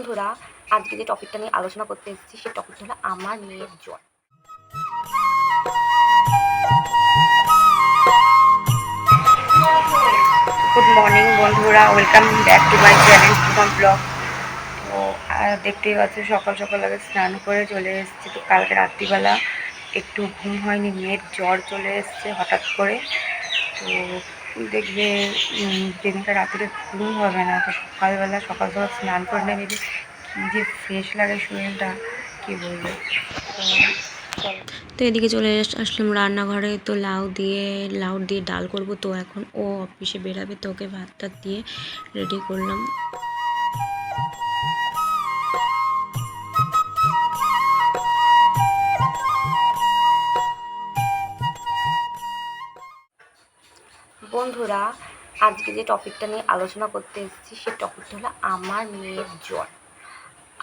বন্ধুরা, আজকে যে টপিকটা নিয়ে আলোচনা করতে এসেছি, সেই টপিকটা হলো আমার মেয়ের জ্বর। গুড মর্নিং বন্ধুরা welcome back to my channel Sugam blog তো দেখতেই পাচ্ছ, সকাল সকাল আগে স্নান করে চলে এসেছি, তো কালকে রাত্রিবেলা একটু ঘুম হয়নি, মেয়ের জ্বর চলে এসছে হঠাৎ করে। তো দেখবে উম, যেদিনটা রাত্রে ঘুম হবে না তো সকালবেলা সকালবেলা সকাল স্নান করে নেবে। কী যে ফ্রেশ লাগে শরীরটা কী বলব। তো এদিকে চলে আস- আসলাম রান্নাঘরে তো লাউ দিয়ে লাউ দিয়ে ডাল করব। তো এখন ও অফিসে বেরাবে তো ওকে ভাত টাত দিয়ে রেডি করলাম। বন্ধুরা, আজকে যে টপিকটা নিয়ে আলোচনা করতে এসেছি সেই টপিকটা হলো আমার মেয়ের জ্বর।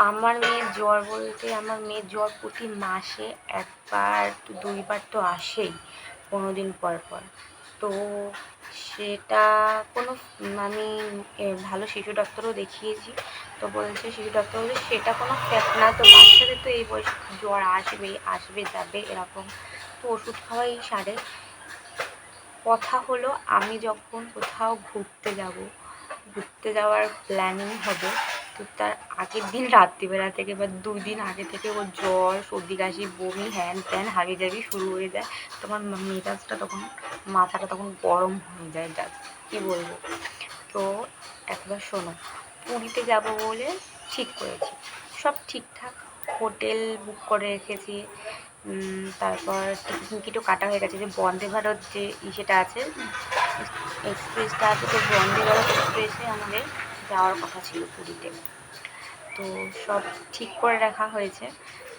আমার মেয়ের জ্বর বলতে আমার মেয়ের জ্বর প্রতি মাসে একবার দুইবার তো আসেই পনেরো দিন পর পর। তো সেটা কোনো, আমি ভালো শিশু ডাক্তারও দেখিয়েছি, তো বলছে শিশু ডাক্তার বলছে সেটা কোনো ফ্যাক্ট না, তো বাচ্চাদের তো এই বয়সে জ্বর আসবে আসবে যাবে এরকম। তো ওষুধ খাওয়াই সারে। কথা হলো, আমি যখন কোথাও ঘুরতে যাব, ঘুরতে যাওয়ার প্ল্যানিং হবে, তো তার আগের দিন রাত্রিবেলা থেকে বা দুই দিন আগে থেকে ওর জ্বর, সর্দি, কাশি, বমি, হ্যান ত্যান হাবি জাবি শুরু হয়ে যায়। তখন মেজাজটা তখন, মাথাটা তখন গরম হয়ে যায় যা কী বলব? তো একবার শোনো, পুরীতে যাব বলে ঠিক করেছি। সব ঠিকঠাক, হোটেল বুক করে রেখেছি। তারপর টিকিট টিকিটও কাটা হয়ে গেছে যে বন্দে ভারত যে ইসেটা আছে, এক্সপ্রেসটা আছে, তো বন্দে ভারত এক্সপ্রেসে আমাদের যাওয়ার কথা ছিল পুরীতে। তো সব ঠিক করে রাখা হয়েছে।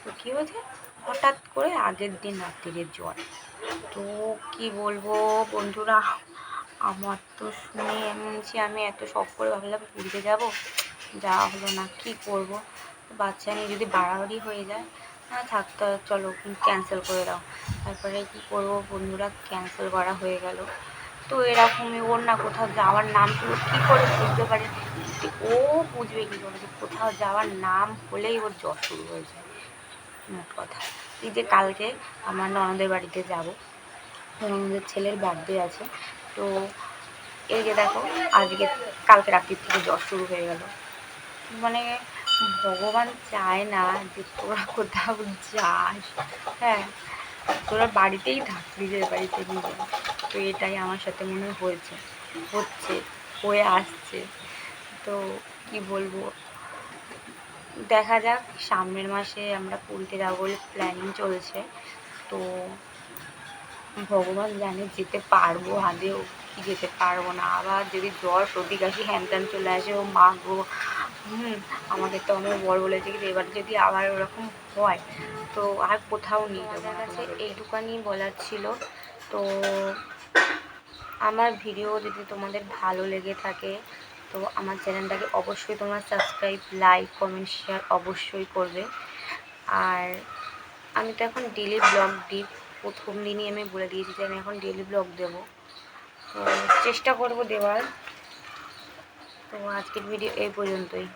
তো কী হয়েছে? হঠাৎ করে আগের দিন রাত্রিরে জ্বর। তো কি বলব বন্ধুরা, আমার তো শুনে এমন যে আমি এত শখ করে ভাবলাম পুরীতে যাব, যাওয়া হলো না, কি করব? বাচ্চা নিয়ে যদি বাড়াবাড়ি হয়ে যায় না থাকতে চলো ক্যান্সেল করে দাও। তারপরে কি করব বন্ধুরা? ক্যান্সেল করা হয়ে গেল। তো এরকমই ওর না কোথাও যাওয়ার নাম শুনে কী করে বুঝতে পারে? ও বুঝবে কী করে যে কোথাও যাওয়ার নাম হলেই ওর জ্বর শুরু হয়ে যায়। মোট কথা। এই যে কালকে আমার ননদের বাড়িতে যাব। ননদের ছেলের বার্থডে আছে। তো এই যে দেখো, আজকে কালকে রাত্রির থেকে জ্বর শুরু হয়ে গেল। মানে ভগবান চায় না যে তোরা কোথাও যাস। হ্যাঁ তোরা বাড়িতেই থাক, নিজের বাড়িতে নিজে তো এটাই আমার সাথে মনে হয়েছে, হচ্ছে, হয়ে আসছে। তো কি বলব? দেখা যাক, সামনের মাসে আমরা পুরীতে যাব বলে প্ল্যানিং চলছে। তো ভগবান জানে যেতে পারব আদেও। কি যেতে পারব না। আবার যদি জ্বর, সর্দি, কাশি, হ্যান ত্যান চলে আসে, ও মা গো, হুম, আমাদের তো আমার বর বলেছে কি এবার যদি আবার ওরকম হয়, তো আর কোথাও নিয়ে যাব কাছে এইটুকানি বলার ছিল। তো আমার ভিডিও যদি তোমাদের ভালো লেগে থাকে, তো আমার চ্যানেলটাকে অবশ্যই তোমরা সাবস্ক্রাইব, লাইক, কমেন্ট, শেয়ার অবশ্যই করবে। আর আমি তো এখন ডেলি ব্লগ দিই। প্রথম দিনই আমি বলে দিয়েছি যে, আমি এখন ডেলি ব্লগ দেবো। চেষ্টা করব দেওয়ার। তো আজকের ভিডিও এই পর্যন্তই।